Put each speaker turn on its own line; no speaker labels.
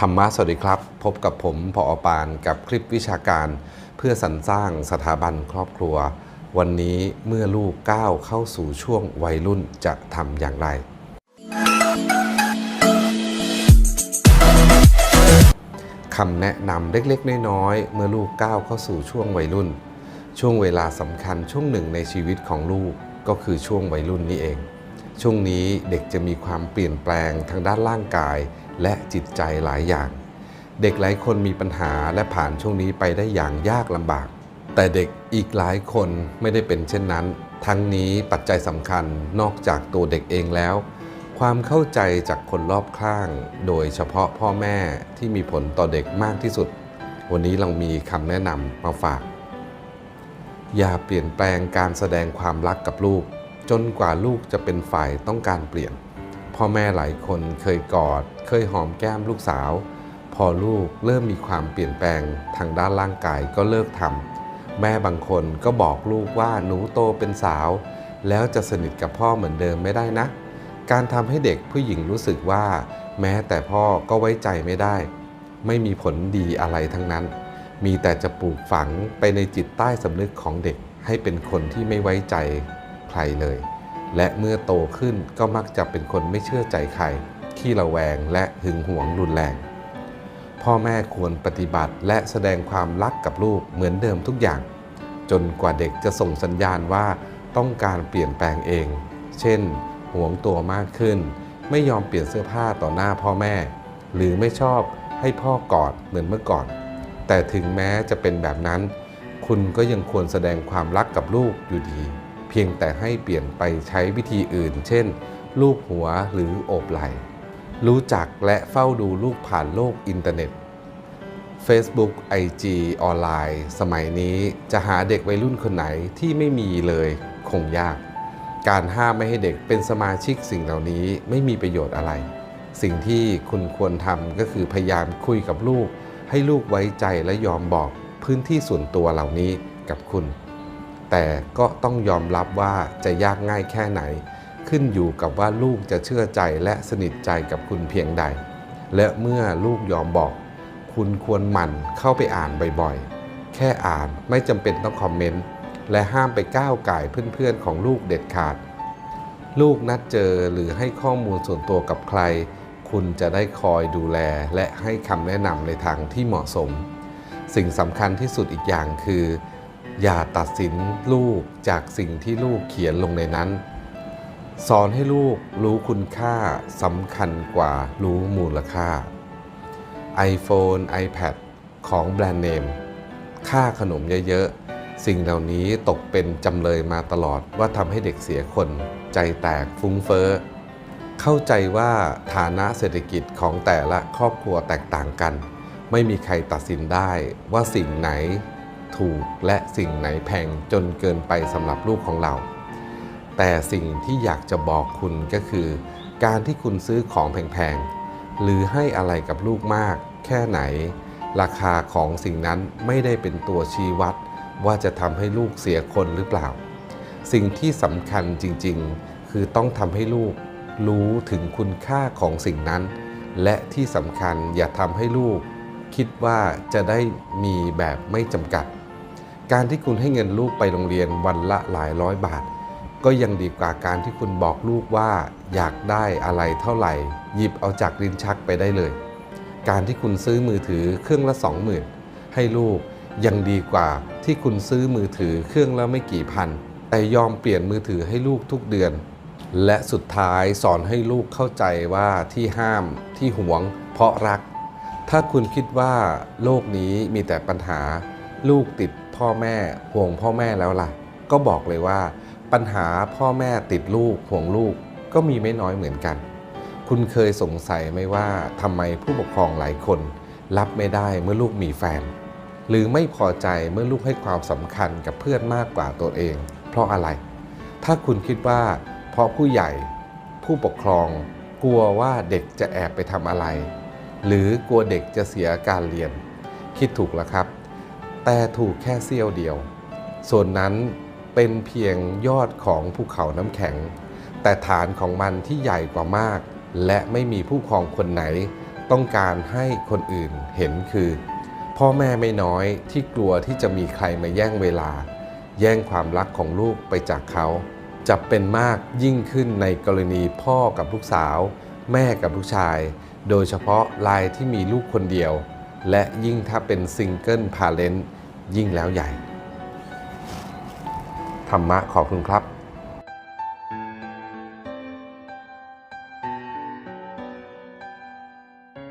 ธรรมะสวัสดีครับ พบกับผมพออปานกับคลิปวิชาการ เพื่อสรรสร้างสถาบันครอบครัว วันนี้เมื่อลูกก้าวเข้าสู่ช่วงวัยรุ่นจะทำอย่างไร คำแนะนำเล็กๆ น้อยๆ เมื่อลูกก้าวเข้าสู่ช่วงวัยรุ่น ช่วงเวลาสำคัญช่วงหนึ่งในชีวิตของลูกก็คือช่วงวัยรุ่นนี้เอง ช่วงนี้เด็กจะมีความเปลี่ยนแปลงทางด้านร่างกาย และจิตใจหลายอย่าง เด็กหลายคนมีปัญหาและผ่านช่วงนี้ไปได้อย่างยากลำบาก แต่เด็กอีกหลายคนไม่ได้เป็นเช่นนั้น ทั้งนี้ปัจจัยสำคัญนอกจากตัวเด็กเองแล้ว ความเข้าใจจากคนรอบข้าง โดยเฉพาะพ่อแม่ที่มีผลต่อเด็กมากที่สุด วันนี้เรามีคำแนะนำมาฝาก อย่าเปลี่ยนแปลงการแสดงความรักกับลูก จนกว่าลูกจะเป็นฝ่ายต้องการเปลี่ยน พ่อแม่หลายคนเคยกอด เคยหอมแก้มลูกสาว พอลูกเริ่มมีความเปลี่ยนแปลงทางด้านร่างกายก็เลิกทำแม่บางคนก็บอกลูกว่าหนูโตเป็นสาว แล้วจะสนิทกับพ่อเหมือนเดิมไม่ได้นะ การทำให้เด็กผู้หญิงรู้สึกว่า แม้แต่พ่อก็ไว้ใจไม่ได้ ไม่มีผลดีอะไรทั้งนั้น มีแต่จะปลูกฝังไปในจิตใต้สำนึกของเด็กให้เป็นคนที่ไม่ไว้ใจใครเลย และเมื่อโตขึ้นก็มักจะเป็นคนไม่เชื่อใจใคร ขี้ระแวงและหึงหวงรุนแรง พ่อแม่ควรปฏิบัติและแสดงความรักกับลูกเหมือนเดิมทุกอย่าง จนกว่าเด็กจะส่งสัญญาณว่าต้องการเปลี่ยนแปลงเอง เช่น หวงตัวมากขึ้น ไม่ยอมเปลี่ยนเสื้อผ้าต่อหน้าพ่อแม่ หรือไม่ชอบให้พ่อกอดเหมือนเมื่อก่อน แต่ถึงแม้จะเป็นแบบนั้น คุณก็ยังควรแสดงความรักกับลูกอยู่ดี เพียงแต่ให้เปลี่ยนไปใช้วิธีอื่น เช่น ลูบหัวหรือโอบไหล่รู้จักและเฝ้าดูลูกผ่านโลกอินเทอร์เน็ต Facebook IG ออนไลน์ สมัยนี้จะหาเด็กวัยรุ่นคนไหนที่ไม่มีเลยคงยาก การห้ามไม่ให้เด็กเป็นสมาชิกสิ่งเหล่านี้ไม่มีประโยชน์อะไร สิ่งที่คุณควรทำก็คือพยายามคุยกับลูก ให้ลูกไว้ใจและยอมบอกพื้นที่ส่วนตัวเหล่านี้กับคุณ แต่ก็ต้องยอมรับว่าจะยากง่ายแค่ไหน ขึ้นอยู่กับว่าลูกจะเชื่อใจและสนิทใจกับคุณเพียงใด และเมื่อลูกยอมบอก คุณควรหมั่นเข้าไปอ่านบ่อยๆ แค่อ่านไม่จำเป็นต้องคอมเมนต์ และห้ามไปก้าวไก่เพื่อนๆของลูกเด็ดขาด ลูกนัดเจอหรือให้ข้อมูลส่วนตัวกับใคร คุณจะได้คอยดูแลและให้คำแนะนำในทางที่เหมาะสม สิ่งสำคัญที่สุดอีกอย่างคือ อย่าตัดสินลูกจากสิ่งที่ลูกเขียนลงในนั้น สอนให้ลูกรู้คุณค่าสำคัญกว่ารู้มูลค่า iPhone iPad ของแบรนด์เนม ค่าขนมเยอะๆ สิ่งเหล่านี้ตกเป็นจำเลยมาตลอดว่าทำให้เด็กเสียคน ใจแตกฟุ้งเฟ้อ เข้าใจว่าฐานะเศรษฐกิจของแต่ละครอบครัวแตกต่างกัน ไม่มีใครตัดสินได้ว่าสิ่งไหน ถูกและสิ่งไหนแพงจนเกินไปสำหรับลูกของเรา แต่สิ่งที่อยากจะบอกคุณก็คือ การที่คุณซื้อของแพงๆ หรือให้อะไรกับลูกมาก แค่ไหน ราคาของสิ่งนั้นไม่ได้เป็นตัวชี้วัด ว่าจะทำให้ลูกเสียคนหรือเปล่า สิ่งที่สำคัญจริงๆ คือต้องทำให้ลูกรู้ถึงคุณค่าของสิ่งนั้น และที่สำคัญอย่าทำให้ลูกคิดว่าจะได้มีแบบไม่จำกัด การที่คุณให้เงินลูกไปโรงเรียนวันละหลายร้อยบาท ก็ยังดีกว่าการที่คุณบอกลูกว่าอยากได้อะไรเท่าไหร่ หยิบเอาจากลิ้นชักไปได้เลย การที่คุณซื้อมือถือเครื่องละ20,000ให้ลูกยังดีกว่าที่คุณซื้อมือถือเครื่องละไม่กี่พัน แต่ยอมเปลี่ยนมือถือให้ลูกทุกเดือน และสุดท้ายสอนให้ลูกเข้าใจว่าที่ห้ามที่หวง เพราะรัก ถ้าคุณคิดว่าโลกนี้มีแต่ปัญหาลูกติด พ่อแม่ห่วงพ่อแม่แล้วล่ะ ก็บอกเลยว่า ปัญหาพ่อแม่ติดลูกห่วงลูกก็มีไม่น้อยเหมือนกัน คุณเคยสงสัยไหมว่าทำไมผู้ปกครองหลายคน รับไม่ได้เมื่อลูกมีแฟน หรือไม่พอใจเมื่อลูกให้ความสำคัญกับเพื่อนมากกว่าตัวเอง เพราะอะไร ถ้าคุณคิดว่า เพราะผู้ใหญ่ผู้ปกครองกลัวว่าเด็กจะแอบไปทำอะไร หรือกลัวเด็กจะเสียการเรียน คิดถูกแล้วครับ แต่ถูกแค่เสี้ยวเดียว ส่วนนั้นเป็นเพียงยอดของภูเขาน้ำแข็ง แต่ฐานของมันที่ใหญ่กว่ามาก และไม่มีผู้ครองคนไหน ต้องการให้คนอื่นเห็นคือ พ่อแม่ไม่น้อยที่กลัวที่จะมีใครมาแย่งเวลา แย่งความรักของลูกไปจากเขาจะเป็นมากยิ่งขึ้นในกรณีพ่อกับลูกสาว แม่กับลูกชาย โดยเฉพาะรายที่มีลูกคนเดียว และยิ่งถ้าเป็นซิงเกิลพาเลนต์ยิ่งแล้วใหญ่ ธรรมะขอบคุณครับ